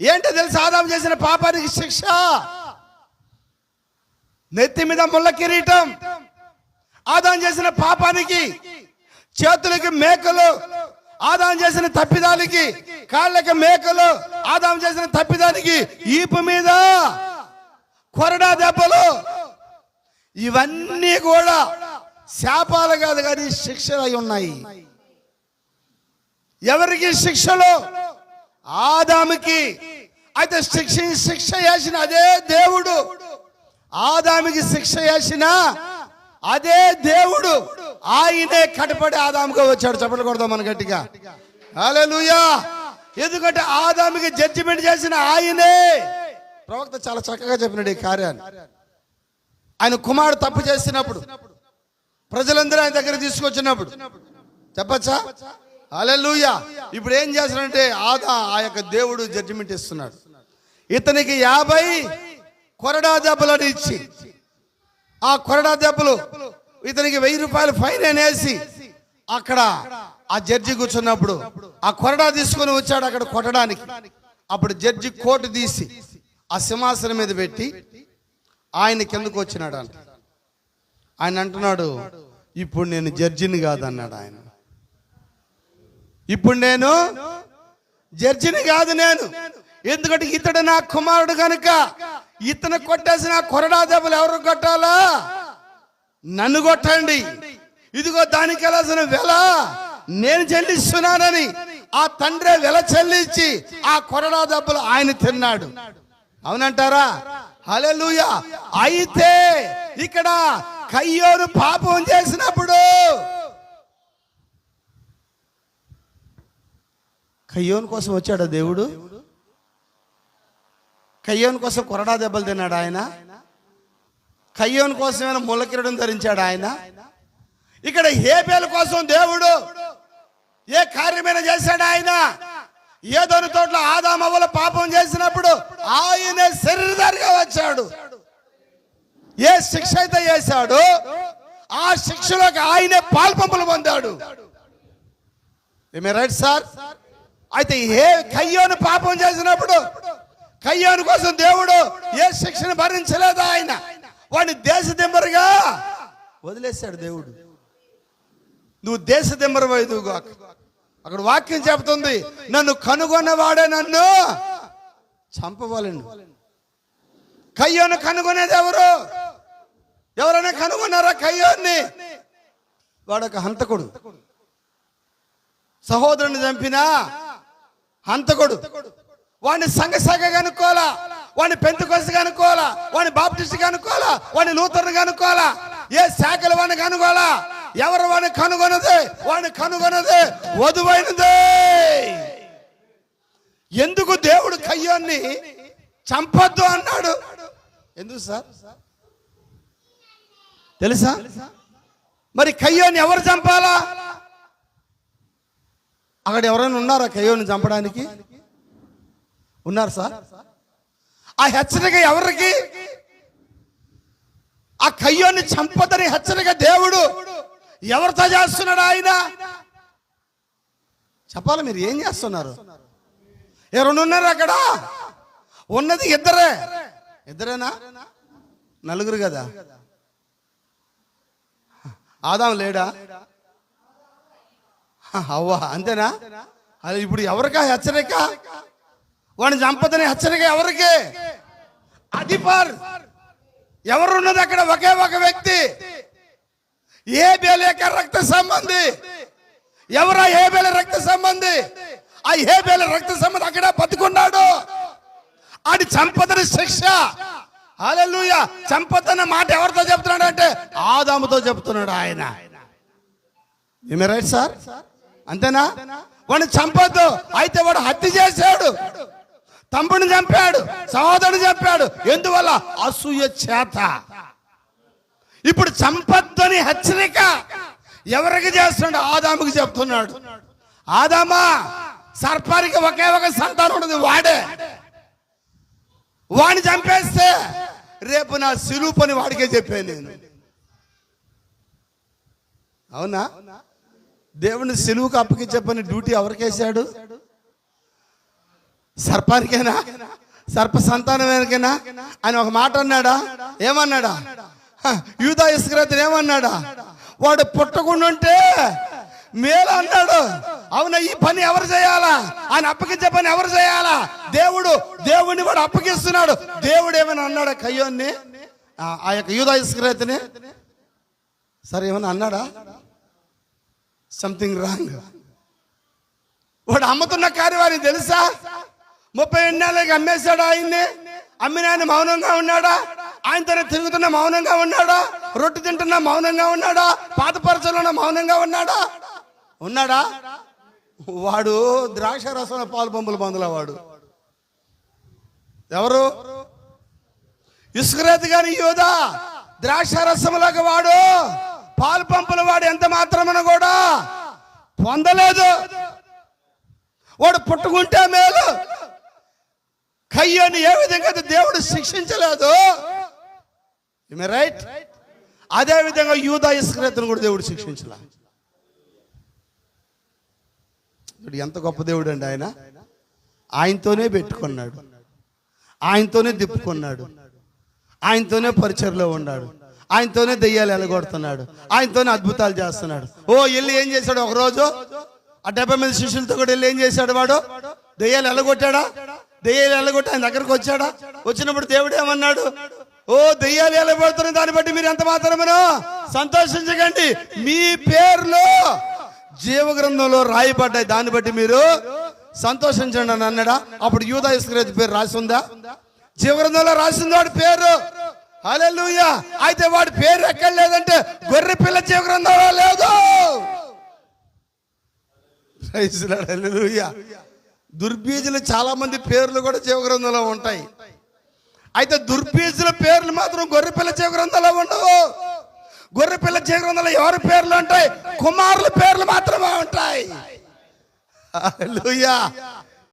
ఏంటో తెలుసు? ఆదాం చేసిన పాపానికి శిక్ష. నెత్తి మీద ముళ్ళ కిరీటం. ఆదాం చేసిన పాపానికి చేతులకి మేకలు. ఆదాం చేసిన తప్పిదానికి కాళ్ళకి మేకలు. ఆదాం చేసిన తప్పిదానికి ఈపు మీద కొరడా దెబ్బలు. ఇవన్నీ కూడా శాపాలు కాదు కానీ శిక్షలు అయి ఉన్నాయి. ఎవరికి శిక్షలు? ఆదాముకి అయితే శిక్ష శిక్ష వేసిన అదే దేవుడు. ఆదాముకి శిక్ష వేసిన అదే దేవుడు. ఆయనే కటపడి ఆదాముగా వచ్చాడు. చెప్పలు కొడదాం మన గట్టిగా. హల్లెలూయా. ఎందుకంటే ఆదాముకి జడ్జిమెంట్ చేసిన ఆయనే. ప్రవక్త చాలా చక్కగా చెప్పినాడు ఈ కార్యాన్ని. ఆయన కుమారుడు తప్పు చేసినప్పుడు ప్రజలందరూ ఆయన దగ్గర తీసుకొచ్చినప్పుడు. చెప్పచ్చా? అలెలుయ ఇప్పుడు ఏం చేస్తున్నాడంటే ఆదా ఆ యొక్క దేవుడు జడ్జిమెంట్ ఇస్తున్నాడు. ఇతనికి యాభై కొరడా దెబ్బలను ఇచ్చి ఆ కొరడా దెబ్బలు ఇతనికి వెయ్యి రూపాయలు ఫైన్ అనేసి అక్కడ ఆ జడ్జి కూర్చున్నప్పుడు ఆ కొరడా తీసుకొని వచ్చాడు అక్కడ కొట్టడానికి. అప్పుడు జడ్జి కోటు తీసి ఆ సింహాసనం మీద పెట్టి ఆయన కిందకు వచ్చినాడు అంట ఆయన అంటున్నాడు ఇప్పుడు నేను జడ్జిని కాదన్నాడు ఆయన. ఇప్పుడు నేను జడ్జిని కాదు నేను. ఎందుకంటే ఇతడు నా కుమారుడు కనుక ఇతను కొట్టేసిన కొరడా దెబ్బలు ఎవరు కొట్టాలా? నన్ను కొట్టండి. ఇదిగో దానికి వెళ్ళాల్సిన వెల నేను చెల్లిస్తున్నానని ఆ తండ్రి వెల చెల్లించి ఆ కొరడా దెబ్బలు ఆయన తిన్నాడు. అవునంటారా? హల్లెలూయ. అయితే ఇక్కడ కయ్యోను పాపం చేసినప్పుడు కయ్యోని కోసం వచ్చాడా దేవుడు? కయ్యోని కోసం కొరడా దెబ్బలు తిన్నాడు ఆయన? కయ్యోను కోసమైనా ముళ్ళకిరడం ధరించాడు ఆయన? ఇక్కడ హేబేల కోసం దేవుడు ఏ కార్యమైన చేశాడు ఆయన? ఏదోని తోటలో ఆదామవ్వల పాపం చేసినప్పుడు ఆయన శరీరధారిగా వచ్చాడు. ఏ శిక్ష అయితే చేశాడు ఆ శిక్షలోకి ఆయనే పాల్పంపులు పొందాడు. రైట్ సార్ అయితే ఏ కయ్యోను పాపం చేసినప్పుడు కయ్యోను కోసం దేవుడు ఏ శిక్షను భరించలేదు ఆయన. వాడిని దేశ దిమ్మరుగా వదిలేశాడు దేవుడు. నువ్వు దేశ దిమ్మరు అక్కడ వాక్యం చెబుతుంది నన్ను కనుగొన్నవాడే నన్ను చంపవాలండి కయ్యోను కనుగొనేది ఎవరు? ఎవరైనా కనుగొన్నారా కయ్యోన్ని? వాడొక హంతకుడు. సహోదరుని చంపినా హంతకుడు. వాడిని సంఘ అనుకోవాలా? వాడిని పెంతుకొస్త అనుకోవాలా? వాడిని బాప్టిస్ట్గా అనుకోవాలా? వాడిని నూతనగా అనుకోవాలా? ఏ శాఖలు వాడిని కనుగోలా ఎవరు వాడిని కనుగొనదే? వాడిని కనుగొనదే? వధువైనదే! ఎందుకు దేవుడు కయ్యాన్ని చంపొద్దు అన్నాడు? ఎందుకు సార్? తెలుసా? మరి కయ్యోని ఎవరు చంపాలా? అక్కడ ఎవరైనా ఉన్నారా కయ్యోని చంపడానికి? ఉన్నారు సార్. ఆ హెచ్చరిక ఎవరికి? ఆ కయ్యోని చంపదని హెచ్చరిక దేవుడు ఎవరితో చేస్తున్నాడు ఆయన? చెప్పాలి మీరు ఏం చేస్తున్నారు? ఏ ఉన్నారు అక్కడ? ఉన్నది ఇద్దరే. ఇద్దరేనా? నలుగురు కదా. ఆదాం లేడా? అవ్వా అంతేనా? అది ఇప్పుడు ఎవరికా? హెచ్చరిక? వాడిని చంపదని హెచ్చరిక ఎవరికి? అది పార్. ఎవరున్నది అక్కడ ఒకే ఒక వ్యక్తి. ఏ బేలేక రక్త సంబంధి? ఎవరా ఏ బేల రక్త సంబంధి? ఆ ఏ బేల రక్త సంబంధి అక్కడ బతుకున్నాడు. ఆడి చంపదని శిక్ష. హల్లెలూయ. చంపతన్న మాట ఎవరితో చెప్తున్నాడు అంటే ఆదాముతో చెప్తున్నాడు ఆయన. ఏమే రైట్ సార్ అంతేనా? వాడిని చంపొద్దు. అయితే వాడు హత్య చేశాడు. తమ్ముడిని చంపాడు. సహోదరుని చంపాడు. ఎందువల్ల? అసూయ చేత. ఇప్పుడు చంపద్దని హెచ్చరిక ఎవరికి చేస్తున్నాడు? ఆదాముకి చెప్తున్నాడు. ఆదామా సర్పానికి ఒకే ఒక సంతానం ఉండదు వాడే. వాడిని చంపేస్తే రేపు నా సిలువు పని వాడికే చెప్పాను నేను. అవునా? దేవుని సిలువుకు అప్పగించే పని డ్యూటీ ఎవరికేశాడు సర్పానికేనా? సర్ప సంతానమేనకేనా? అని ఒక మాట అన్నాడా? ఏమన్నాడా? యూదా ఇస్కరేతను ఏమన్నాడా? వాడు పుట్టకుండా ఉంటే మేలు అన్నాడు. అవునా ఈ పని ఎవరు చేయాలా? ఆయన అప్పగించే పని ఎవరు చేయాలా? దేవుడు దేవుడిని వాడు అప్పగిస్తున్నాడు. దేవుడు ఏమైనా అన్నాడా కయ్యోన్ని? ఆ యొక్క యూదా ఇస్క్రతని? సరే ఏమైనా అన్నాడా? సంథింగ్ రాంగ్ వాడు అమ్ముతున్న కార్యవారి తెలుసా? ముప్పై ఎన్నేళ్ళకి అమ్మేశాడు ఆయన్ని? అమ్మిన ఆయన మౌనంగా ఉన్నాడా? ఆయనతోనే తిరుగుతున్న మౌనంగా ఉన్నాడా? రొట్టె తింటున్న మౌనంగా ఉన్నాడా? పాతపరచలో మౌనంగా ఉన్నాడా? ఉన్నాడా? వాడు ద్రాక్ష రసం పాలు పంపుల బంధుల వాడు. ఎవరు? ఇసుకరేతి గారి యోధ ద్రాక్ష రసములకు వాడు. పాలు పంపుల వాడు ఎంత మాత్రమన కూడా పొందలేదు. వాడు పుట్టుకుంటే మేలు. కయ్యని ఏ విధంగా దేవుడు శిక్షించలేదు. రైట్ అదే విధంగా యూదా ఇస్క్రేతను కూడా దేవుడు శిక్షించలే. ఎంత గొప్ప దేవుడు అండి ఆయన. ఆయనతోనే పెట్టుకున్నాడు. ఆయనతోనే తిప్పుకున్నాడు. ఆయనతోనే పరిచయలో ఉన్నాడు. ఆయనతోనే దెయ్యాలు ఎలగొడుతున్నాడు. ఆయనతోనే అద్భుతాలు చేస్తున్నాడు. ఓ వెళ్ళి ఏం చేశాడు ఒకరోజు? ఆ డెబ్బై మంది శిష్యులతో కూడా వెళ్ళి ఏం చేశాడు వాడు? దెయ్యాలు ఎలగొట్టాడా? దెయ్యాలు ఎలగొట్టి ఆయన దగ్గరకు వచ్చాడా? వచ్చినప్పుడు దేవుడు ఏమన్నాడు? ఓ దెయ్యాలు ఎలగొడుతున్న దాన్ని బట్టి మీరు ఎంత మాత్రమేనో సంతోషించకండి. మీ పేర్లో జీవ గ్రంథంలో రాయబడ్డాయి. దాన్ని బట్టి మీరు సంతోషించండి అని అన్నాడా? అప్పుడు యూదా ఇస్కరేత్ పేరు రాసి ఉందా జీవ వాడి పేరు. హల్లెలూయా. అయితే వాడి పేరు ఎక్కడ లేదంటే గొర్రె పిల్ల జీవ గ్రంథంలో లేదు. Praise దుర్బీజులు చాలా మంది పేర్లు కూడా జీవ గ్రంథంలో ఉంటాయి. అయితే దుర్బీజుల పేర్లు మాత్రం గొర్రె పిల్ల జీవ గ్రంథంలో ఉండవు. గొర్రె పిల్ల జీవ గ్రంథంలో ఎవరి పేర్లు ఉంటాయి? కుమారుల పేర్లు మాత్రమే ఉంటాయి. హల్లెలూయా